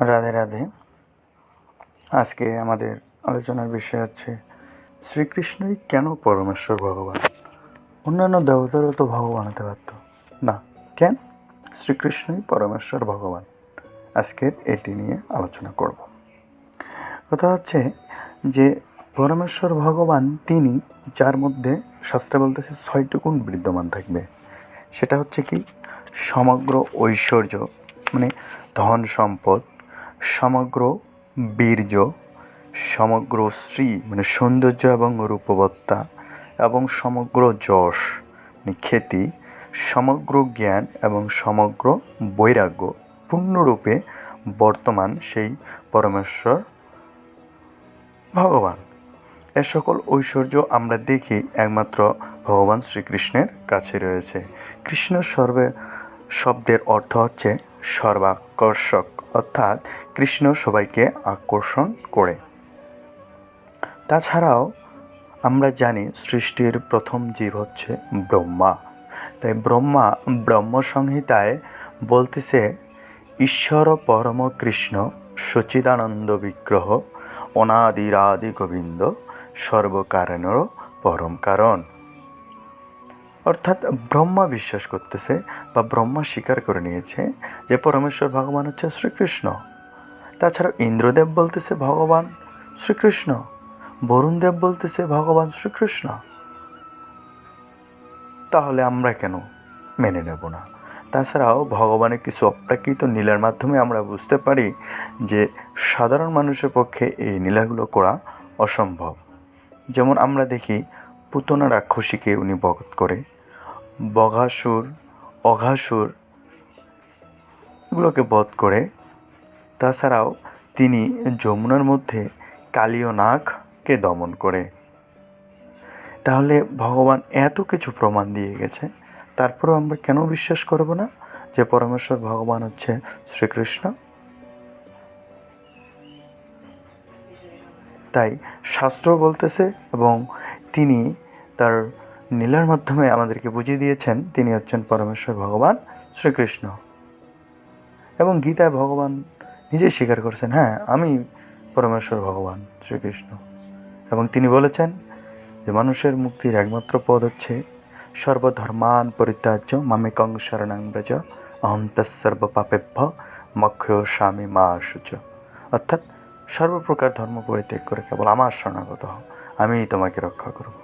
রাধে রাধে। আজকে আমাদের আলোচনার বিষয় হচ্ছে, শ্রীকৃষ্ণই কেন পরমেশ্বর ভগবান? অন্যান্য দেবতারও তো ভগবান হতে পারত না, কেন? শ্রীকৃষ্ণই পরমেশ্বর ভগবান। আজকের এটি নিয়ে আলোচনা করব। কথা হচ্ছে যে, পরমেশ্বর ভগবান তিনি, যার মধ্যে শাস্ত্রে বলতেছে ছয়টি গুণ বিদ্যমান থাকবে। সেটা হচ্ছে কি? সমগ্র ঐশ্বর্য মানে ধন সম্পদ সমগ্র বীর্য, সমগ্র শ্রী মানে সৌন্দর্য এবং রূপবত্তা এবং সমগ্র যশ মানে খ্যাতি, সমগ্র জ্ঞান এবং সমগ্র বৈরাগ্য পূর্ণরূপে বর্তমান সেই পরমেশ্বর ভগবান। এ সকল ঐশ্বর্য আমরা দেখি একমাত্র ভগবান শ্রীকৃষ্ণের কাছে রয়েছে। কৃষ্ণ সর্বে শব্দের অর্থ হচ্ছে সর্বাকর্ষক। অর্থাৎ কৃষ্ণ সবাইকে আকর্ষণ করে। তাছাড়াও আমরা জানি সৃষ্টির প্রথম জীব হচ্ছে ব্রহ্মা। তাই ব্রহ্মা ব্রহ্মসংহিতায় বলতেছে, ঈশ্বর পরম কৃষ্ণ সচিদানন্দ বিগ্রহ অনাদিরাদি গোবিন্দ সর্বকারণেরও পরম কারণ। অর্থাৎ ব্রহ্মা বিশ্বাস করতেছে বা ব্রহ্মা স্বীকার করে নিয়েছে যে পরমেশ্বর ভগবান হচ্ছে শ্রীকৃষ্ণ। তাছাড়া ইন্দ্রদেব বলতেছে ভগবান শ্রীকৃষ্ণ, বরুণদেব বলতেছে ভগবান শ্রীকৃষ্ণ। তাহলে আমরা কেন মেনে নেব না? তাছাড়াও ভগবানের কিছু অপ্রাকৃত নীলার মাধ্যমে আমরা বুঝতে পারি যে সাধারণ মানুষের পক্ষে এই নীলাগুলো করা অসম্ভব। যেমন আমরা দেখি পুতনা রাক্ষসীকে উনি বধ করে। বঘাসুর, অঘাসুর এগুলোকে বধ করে। তাছাড়াও তিনি যমুনার মধ্যে কালীয় নাগকে দমন করে। তাহলে ভগবান এত কিছু প্রমাণ দিয়ে গেছে। তারপরেও আমরা কেন বিশ্বাস করব না যে পরমেশ্বর ভগবান হচ্ছে শ্রীকৃষ্ণ? তাই শাস্ত্র বলতেছে এবং তিনি তার নীলার মাধ্যমে আমাদেরকে বুঝিয়ে দিয়েছেন, তিনি হচ্ছেন পরমেশ্বর ভগবান শ্রীকৃষ্ণ। এবং গীতায় ভগবান নিজেই স্বীকার করেছেন হ্যাঁ আমি পরমেশ্বর ভগবান শ্রীকৃষ্ণ। এবং তিনি বলেছেন যে, মানুষের মুক্তির একমাত্র পদ হচ্ছে সর্বধর্মান পরিত্যাজ্য, মামেকং শরণাং ব্রজ অহম তৎসর্ব পাপেভ্য মক্ষ স্বামী মা শুচ। অর্থাৎ সর্বপ্রকার ধর্ম পরিত্যাগ করে কেবল আমার শরণাগত হও আমি তোমাকে রক্ষা করব।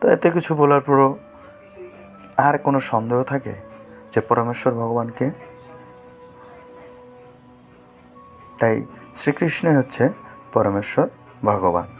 তো এতে কিছু বলার পরও আর কোনো সন্দেহ থাকে যে পরমেশ্বর ভগবানকে? তাই শ্রীকৃষ্ণই হচ্ছে পরমেশ্বর ভগবান।